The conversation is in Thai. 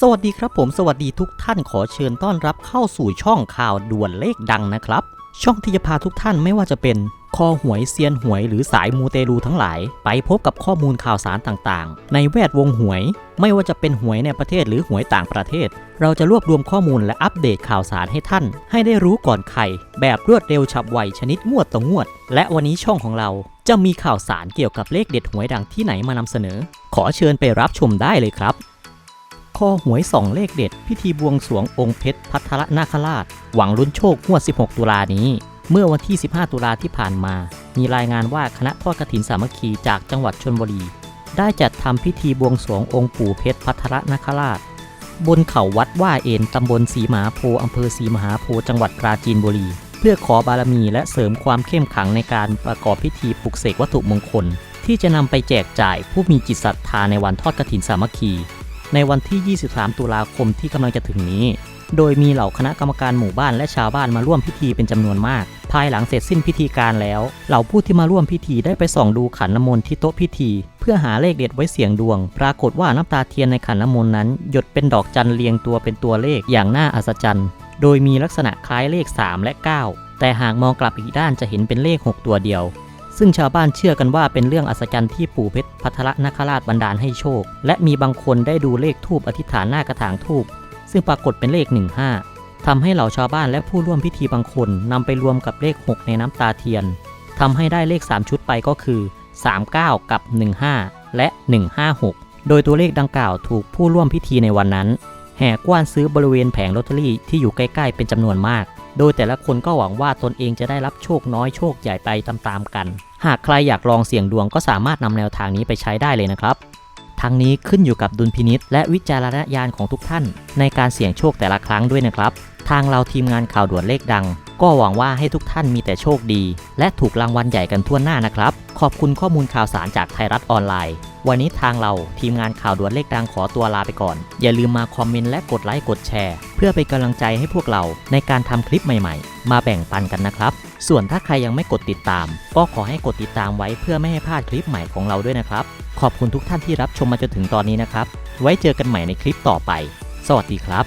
สวัสดีครับผมสวัสดีทุกท่านขอเชิญต้อนรับเข้าสู่ช่องข่าวด่วนเลขดังนะครับ ช่องที่จะพาทุกท่านไม่ว่าจะเป็นคอหวยเซียนหวยหรือสายมูเตลูทั้งหลาย ไปพบกับข้อมูลข่าวสารต่างๆ ในแวดวงหวย ไม่ว่าจะเป็นหวยในประเทศหรือหวยต่างประเทศ เราจะรวบรวมข้อมูลและอัปเดตข่าวสารให้ท่าน ให้ได้รู้ก่อนใครแบบรวดเร็วฉับไวชนิดงวดต่องวด และวันนี้ช่องของเราจะมีข่าวสารเกี่ยวกับเลขเด็ดหวยดังที่ไหนมานำเสนอ ขอเชิญไปรับชมได้เลยครับ คอหวยสองเลขเด็ด พิธีบวงสรวงองค์เพชรพัทรนาคราช หวังลุ้นโชคงวด 16 ตุลานี้ เมื่อวันที่ 15 ตุลาที่ผ่านมา มีรายงานว่าคณะทอดกฐินสามัคคีจากจังหวัดชนบุรี ได้จัดทำพิธีบวงสรวงองค์ปู่เพชรพัทรนาคราช บนเขาวัดว่าเอ็นตำบลสีมหาโพอำเภอสีมหาโพจังหวัดปราจีนบุรี เพื่อขอบารมีและเสริมความเข้มขังในการประกอบพิธีปลุกเสกวัตถุมงคล ที่จะนำไปแจกจ่ายผู้มีจิตศรัทธาในวันทอดกฐินสามัคคี ในวันที่ 23 ตุลาคมที่กำลังจะถึงนี้ โดยมีเหล่าคณะกรรมการหมู่บ้านและชาวบ้านมาร่วมพิธีเป็นจำนวนมาก ภายหลังเสร็จสิ้นพิธีการแล้ว เหล่าผู้ที่มาร่วมพิธีได้ไปส่องดูขันน้ำมนต์ที่โต๊ะพิธี เพื่อหาเลขเด็ดไว้เสี่ยงดวง ปรากฏว่าน้ำตาเทียนในขันน้ำมนต์นั้น หยดเป็นดอกจันเรียงตัวเป็นตัวเลขอย่างน่าอัศจรรย์ โดยมีลักษณะคล้ายเลข 3 และ 9 แต่หากมองกลับอีกด้านจะเห็นเป็นเลข 6 ตัวเดียว ซึ่งชาวบ้านเชื่อกันว่าเป็นเรื่องอัศจรรย์ที่ปู่เพชรพัทรนาคราชบันดาลให้โชค และมีบางคนได้ดูเลขทูบอธิษฐานหน้ากระถางทูบซึ่งปรากฏเป็นเลข 15ทำให้เหล่าชาวบ้านและผู้ร่วมพิธีบางคนนำไปรวมกับเลข 6 ในน้ำตาเทียนทำให้ได้เลข 3 ชุดไปก็คือ 39 กับ 15 และ 156 โดยตัวเลขดังกล่าวถูกผู้ร่วมพิธีในวันนั้น แห่กว้านซื้อบริเวณแผงลอตเตอรี่ที่อยู่ใกล้ ๆ เป็นจำนวนมาก โดยแต่ละคนก็หวังว่าตนเองจะได้รับโชคน้อยโชคใหญ่ไปตามๆกัน หากใครอยากลองเสี่ยงดวงก็สามารถนำแนวทางนี้ไปใช้ได้เลยนะครับทั้งนี้ขึ้นอยู่กับดุลพินิษและวิจารณญาณของทุกท่าน ในการเสี่ยงโชคแต่ละครั้งด้วยนะครับ ทางเราทีมงานข่าวด่วนเลขดัง ก็หวังว่าให้ทุกท่านมีแต่โชคดี และถูกรางวัลใหญ่กันทั่วหน้านะครับ ขอบคุณข้อมูลข่าวสารจากไทยรัฐออนไลน์ วันนี้ทางเราทีมงานข่าวด่วนเลขดังขอตัวลาไปก่อน อย่าลืมมาคอมเมนต์และกดไลค์กดแชร์ เพื่อเป็นกำลังใจให้พวกเราในการทำคลิปใหม่ๆ มาแบ่งปันกันนะครับ ส่วนถ้าใครยังไม่กดติดตาม ก็ขอให้กดติดตามไว้เพื่อไม่ให้พลาดคลิปใหม่ของเราด้วยนะครับ ขอบคุณทุกท่านที่รับชมมาจนถึงตอนนี้นะครับ ไว้เจอกันใหม่ในคลิปต่อไป สวัสดีครับ